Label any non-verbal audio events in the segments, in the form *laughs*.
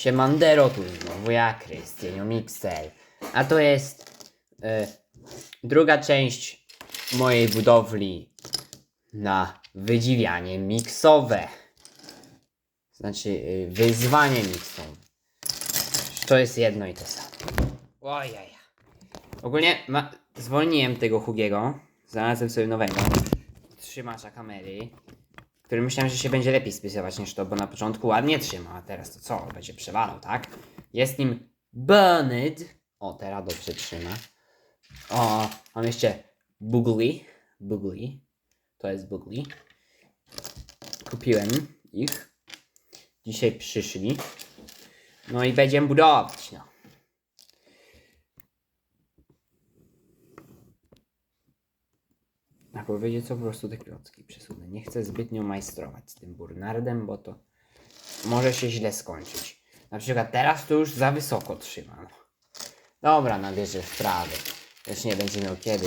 Siemandero tu znowu ja, Krystianio Mixel. A to jest e, druga część mojej budowli na wydziwianie miksowe. Znaczy e, wyzwanie miksowe. To jest jedno i to samo. Ojej. Ogólnie ma, zwolniłem tego Hugiego. Znalazłem sobie nowego trzymacza kamery, który myślałem, że się będzie lepiej spisywać niż to, bo na początku ładnie trzyma, a teraz to co? Będzie przewalał, tak? Jest nim Bernard. O, teraz dobrze trzyma. O, mam jeszcze Bugly. Bugly. To jest Bugly. Kupiłem ich. Dzisiaj przyszli. No i będziemy budować, no. A powiedzieć co po prostu te klocki przesunę. Nie chcę zbytnio majstrować z tym burnardem, bo to może się źle skończyć. Na przykład teraz to już za wysoko trzymam. Dobra, nabierze wprawy. Też nie będzie miał kiedy,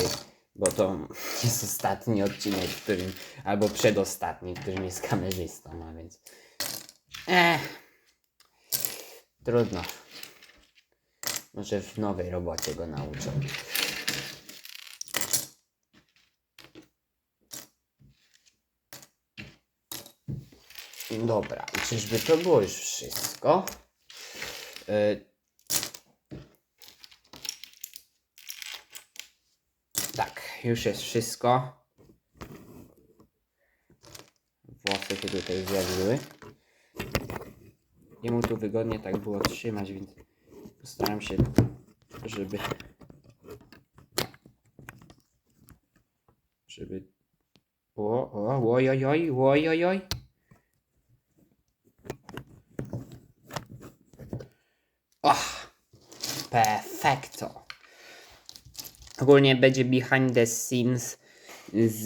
bo to *laughs* jest ostatni odcinek, w którym, albo przedostatni, w którym jest kamerzystą, a więc... Ech, trudno. Może w nowej robocie go nauczą. Dobra, i czyżby to było już wszystko? Y, tak, już jest wszystko. Włosy się tutaj zjawiły. Jemu tu wygodnie tak było trzymać, więc postaram się, żeby... Żeby... O, o, oj, oj, oj, oj, oj, oj. Och, perfekto. Ogólnie będzie behind the scenes z,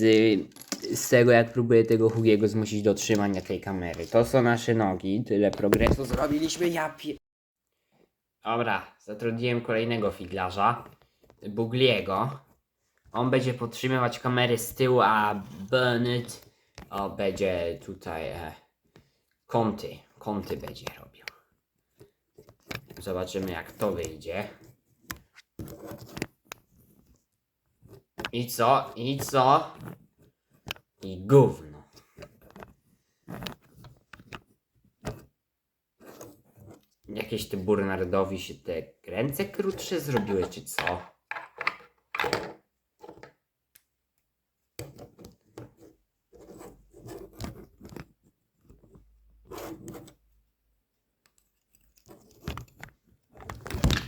z tego, jak próbuję tego Hugiego zmusić do trzymania tej kamery. To są nasze nogi, tyle progresu zrobiliśmy, ja pie... Dobra, zatrudniłem kolejnego figlarza, Bugliego. On będzie podtrzymywać kamery z tyłu, a Bernard o, będzie tutaj e, kąty, kąty będzie robił. Zobaczymy jak to wyjdzie. I co? I co? I gówno. Jakieś ty Burnardowi się te ręce krótsze zrobiły, czy co?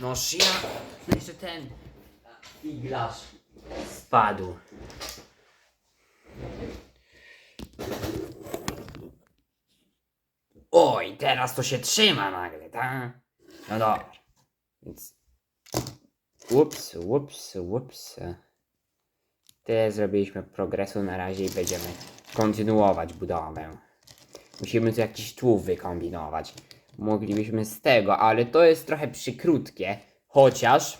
No ja... No jeszcze ten... Figlarz spadł. Oj, teraz to się trzyma nagle, tak? No dobra. Więc... Ups, ups, ups. Tyle zrobiliśmy progresu na razie i będziemy kontynuować budowę. Musimy tu jakiś tłów wykombinować. Moglibyśmy z tego, ale to jest trochę przykrótkie. Chociaż...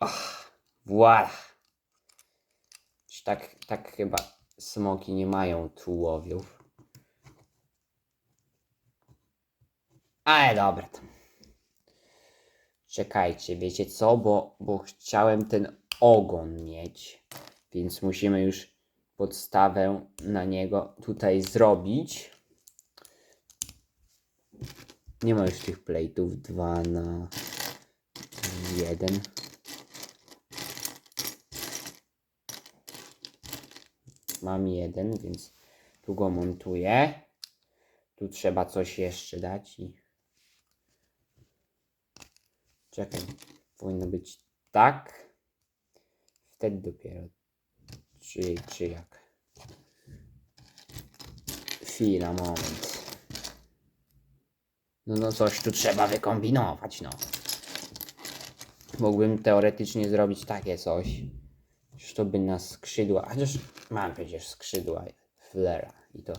Ach, voilà. Tak, tak chyba smoki nie mają tułowiów. Ale dobra. Czekajcie, wiecie co? Bo, bo chciałem ten ogon mieć. Więc musimy już podstawę na niego tutaj zrobić. Nie ma już tych plate'ów 2 na 1. Mam jeden, więc tu go montuję. Tu trzeba coś jeszcze dać i... Czekaj, powinno być tak. Wtedy dopiero. Czy, czy jak? Chwila, moment. No, no coś tu trzeba wykombinować, no. Mógłbym teoretycznie zrobić takie coś. Już to by na skrzydła, chociaż mam przecież skrzydła flera i to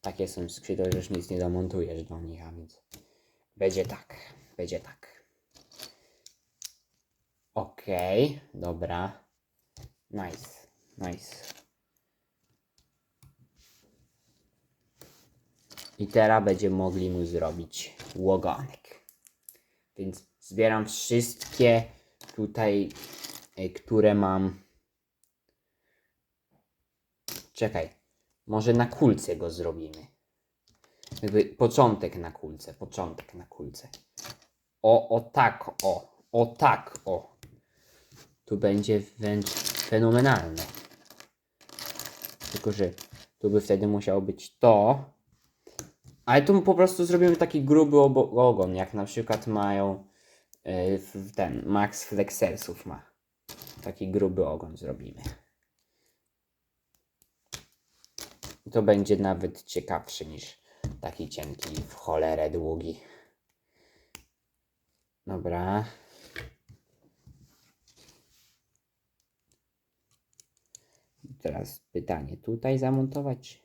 takie są skrzydła, że już nic nie domontujesz do nich, a więc będzie tak, będzie tak. Okej, dobra. Nice, nice. I teraz będziemy mogli mu zrobić łogonek. Więc zbieram wszystkie tutaj, y, które mam. Czekaj, może na kulce go zrobimy. Jakby początek na kulce, początek na kulce. O, o tak, o, o tak, o. Tu będzie wręcz fenomenalne. Tylko, że tu by wtedy musiało być to. Ale tu po prostu zrobimy taki gruby ogon, jak na przykład mają yy, ten Max Flexersów ma. Taki gruby ogon zrobimy. To będzie nawet ciekawszy niż taki cienki w cholerę długi. Dobra. Teraz pytanie, tutaj zamontować?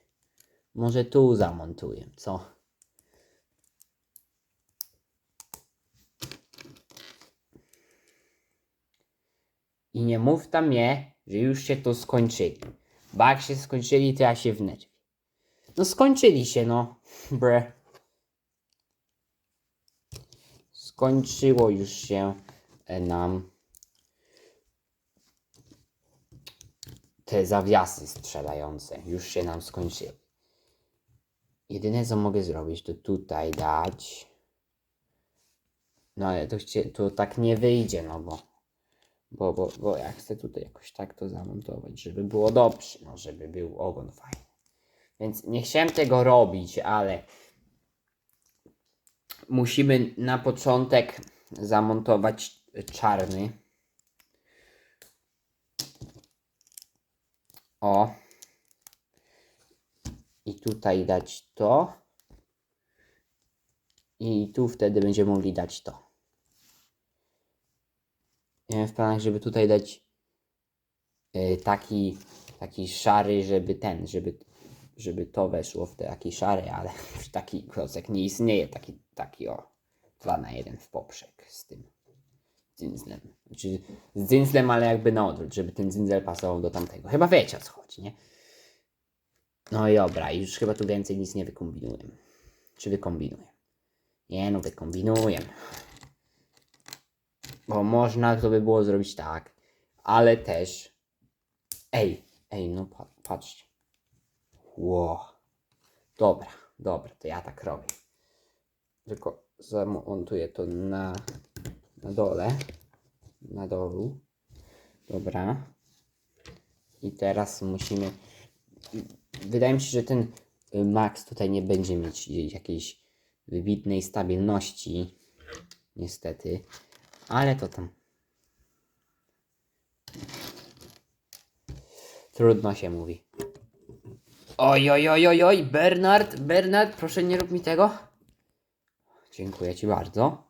Może tu zamontuję, co? I nie mów tam mnie, że już się to skończyli. Bo jak się skończyli, to ja się wnerwię. No skończyli się, no. *laughs* Bre. Skończyło już się e, nam te zawiasy strzelające. Już się nam skończyły. Jedyne co mogę zrobić, to tutaj dać. No ale to, chcie, to tak nie wyjdzie, no bo. Bo, bo, bo ja chcę tutaj jakoś tak to zamontować, żeby było dobrze, no żeby był ogon fajny. Więc nie chciałem tego robić, ale musimy na początek zamontować czarny. O. I tutaj dać to. I tu wtedy będziemy mogli dać to. Mam w planach, żeby tutaj dać y, taki, taki szary, żeby ten, żeby, żeby to weszło w taki szary, ale *laughs* taki klocek nie istnieje, taki, taki o, 2 na 1 w poprzek z tym dzyndzlem. Znaczy z dzyndzlem, ale jakby na odwrót, żeby ten dzyndzl pasował do tamtego. Chyba wiecie o co chodzi, nie? No i dobra, już chyba tu więcej nic nie wykombinuję. Czy wykombinuję? Nie no, wykombinuję. Bo można to by było zrobić tak, ale też. Ej, ej, no pa, patrzcie. Ło. Dobra, dobra, to ja tak robię. Tylko zamontuję to na, na dole. Na dolu. Dobra. I teraz musimy. Wydaje mi się, że ten y, Max tutaj nie będzie mieć jakiejś wybitnej stabilności. Niestety. Ale to tam. Trudno się mówi. Oj, oj, oj, oj, oj, Bernard, Bernard, proszę nie rób mi tego. Dziękuję Ci bardzo.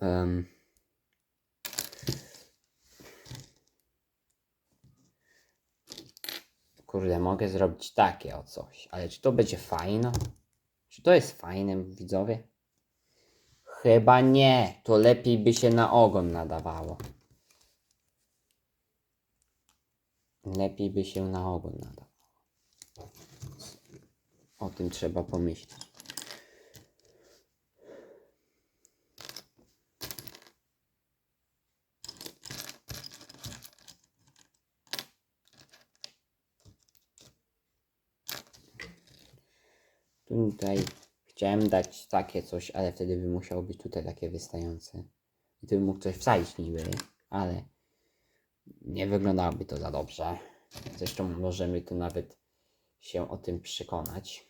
Um. Kurde, mogę zrobić takie o coś, ale czy to będzie fajne? Czy to jest fajne, widzowie? Chyba nie, to lepiej by się na ogon nadawało. Lepiej by się na ogon nadawało. O tym trzeba pomyśleć. Tutaj chciałem dać takie coś, ale wtedy by musiało być tutaj takie wystające. I tu bym mógł coś wsadzić niby, ale nie wyglądałoby to za dobrze. Zresztą możemy tu nawet się o tym przekonać.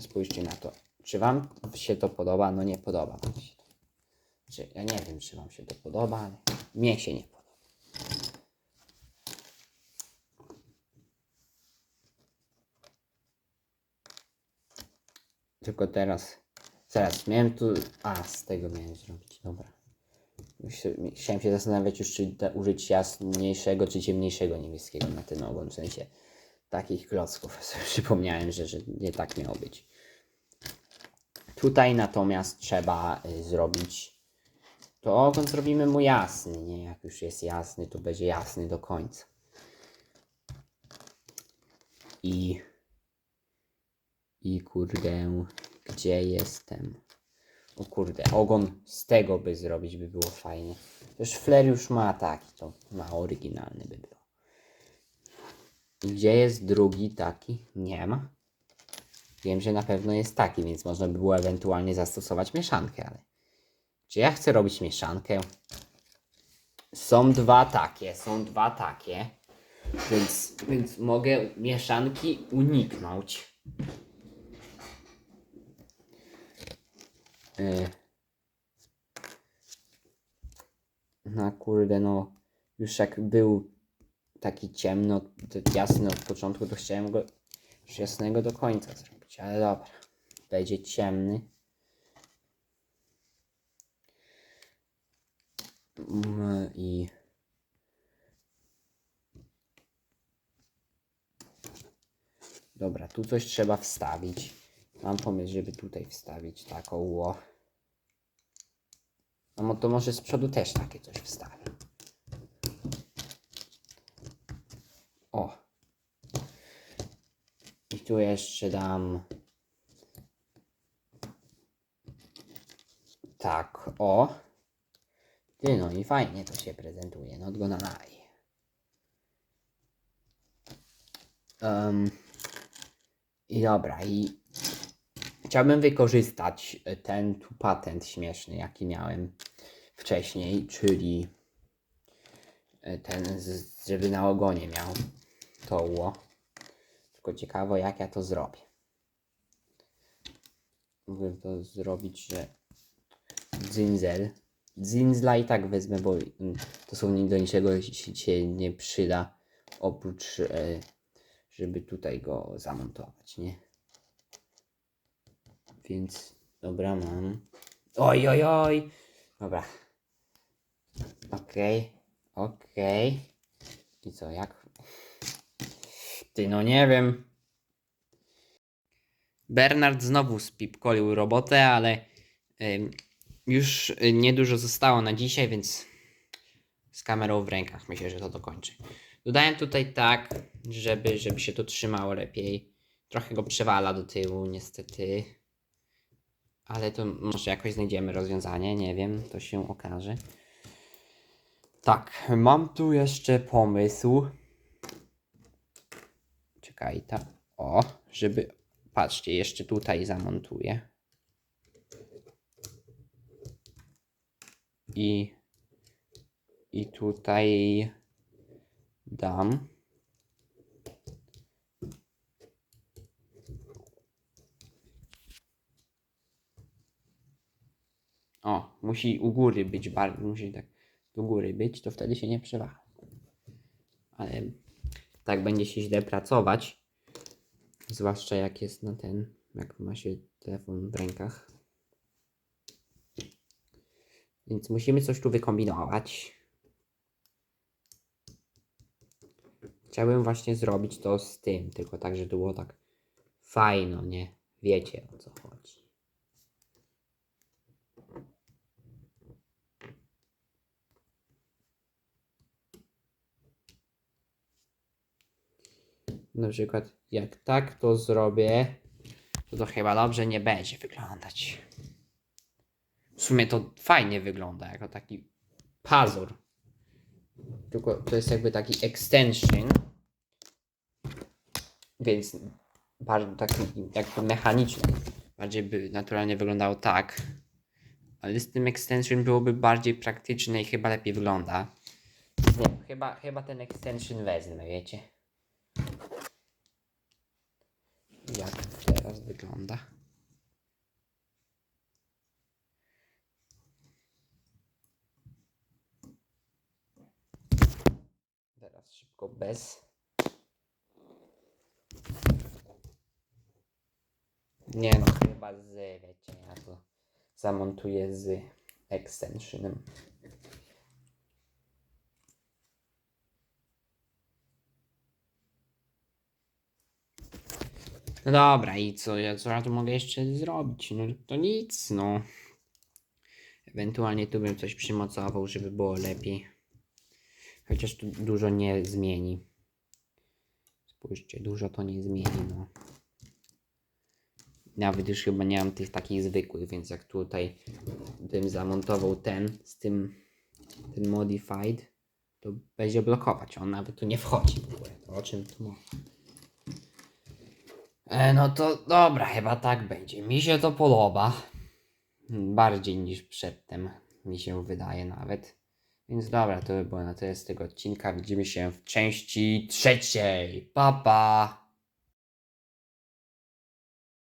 Spójrzcie na to. Czy Wam się to podoba? No nie podoba Wam się to. Czy, ja nie wiem, czy Wam się to podoba, ale mnie się nie podoba. Tylko teraz, zaraz, miałem tu, a z tego miałem zrobić, dobra. Chciałem się zastanawiać już, czy da, użyć jasniejszego, czy ciemniejszego niebieskiego na ten ogon, w sensie takich klocków. *laughs* Przypomniałem, że, że nie tak miało być. Tutaj natomiast trzeba y, zrobić To ogon zrobimy mu jasny, nie? Jak już jest jasny, to będzie jasny do końca. I... I kurde, gdzie jestem? O kurde, ogon z tego by zrobić, by było fajnie. Też Flair już ma taki, to ma oryginalny by było. I gdzie jest drugi taki? Nie ma. Wiem, że na pewno jest taki, więc można by było ewentualnie zastosować mieszankę, ale czy ja chcę robić mieszankę? Są dwa takie, są dwa takie, więc, więc mogę mieszanki uniknąć. No kurde, no już jak był taki ciemno, jasny od początku, to chciałem go już jasnego do końca zrobić, ale dobra. Będzie ciemny. Mm, I dobra, tu coś trzeba wstawić. Mam pomysł, żeby tutaj wstawić taką ło. No to może z przodu też takie coś wstawię. O. I tu jeszcze dam. Tak, o. Ty, no i fajnie to się prezentuje. Not gonna lie. Um, I dobra, i chciałbym wykorzystać e, ten tu patent śmieszny, jaki miałem wcześniej, czyli e, ten, żeby na ogonie miał to ło. Tylko ciekawo, jak ja to zrobię. Mogę to zrobić, że dzynzel. Dzynzla i tak wezmę, bo mm, dosłownie do niczego się się nie przyda, oprócz, e, żeby tutaj go zamontować, nie? Więc, dobra, mam. Oj, oj, oj! Dobra. Okej, okej. I co, jak? Ty, no nie wiem. Bernard znowu spipkolił robotę, ale ym, już y, niedużo zostało na dzisiaj, więc z kamerą w rękach myślę, że to dokończy. Dodałem tutaj tak, żeby, żeby się to trzymało lepiej. Trochę go przewala do tyłu, niestety. Ale to może jakoś znajdziemy rozwiązanie, nie wiem, to się okaże. Tak, mam tu jeszcze pomysł. Czekaj, ta. O, żeby. Patrzcie, jeszcze tutaj zamontuję. I. I tutaj dam. O, musi u góry być, bar- musi tak do góry być, to wtedy się nie przewala. Ale tak będzie się źle pracować. Zwłaszcza jak jest na ten, jak ma się telefon w rękach. Więc musimy coś tu wykombinować. Chciałbym właśnie zrobić to z tym, tylko tak, żeby było tak fajno, nie? Wiecie o co chodzi. Na przykład jak tak to zrobię, to to chyba dobrze nie będzie wyglądać. W sumie to fajnie wygląda, jako taki pazur. Tylko to jest jakby taki extension. Więc bardzo taki jakby mechaniczny. Bardziej by naturalnie wyglądało tak. Ale z tym extension byłoby bardziej praktyczne i chyba lepiej wygląda. Nie chyba, chyba ten extension wezmę, wiecie. Jak teraz wygląda. Teraz szybko bez. Nie no, chyba z, wiecie, ja to zamontuję z extensionem. No dobra, i co ja, co ja tu mogę jeszcze zrobić? No to nic, no. Ewentualnie tu bym coś przymocował, żeby było lepiej. Chociaż tu dużo nie zmieni. Spójrzcie, dużo to nie zmieni, no. Nawet już chyba nie mam tych takich zwykłych, więc jak tutaj bym zamontował ten z tym, ten modified, to będzie blokować. On nawet tu nie wchodzi w ogóle. To o czym tu mowa? E, no to dobra, chyba tak będzie. Mi się to podoba. Bardziej niż przedtem, mi się wydaje nawet. Więc dobra, to by było na tyle z tego odcinka. Widzimy się w części trzeciej. Pa, pa!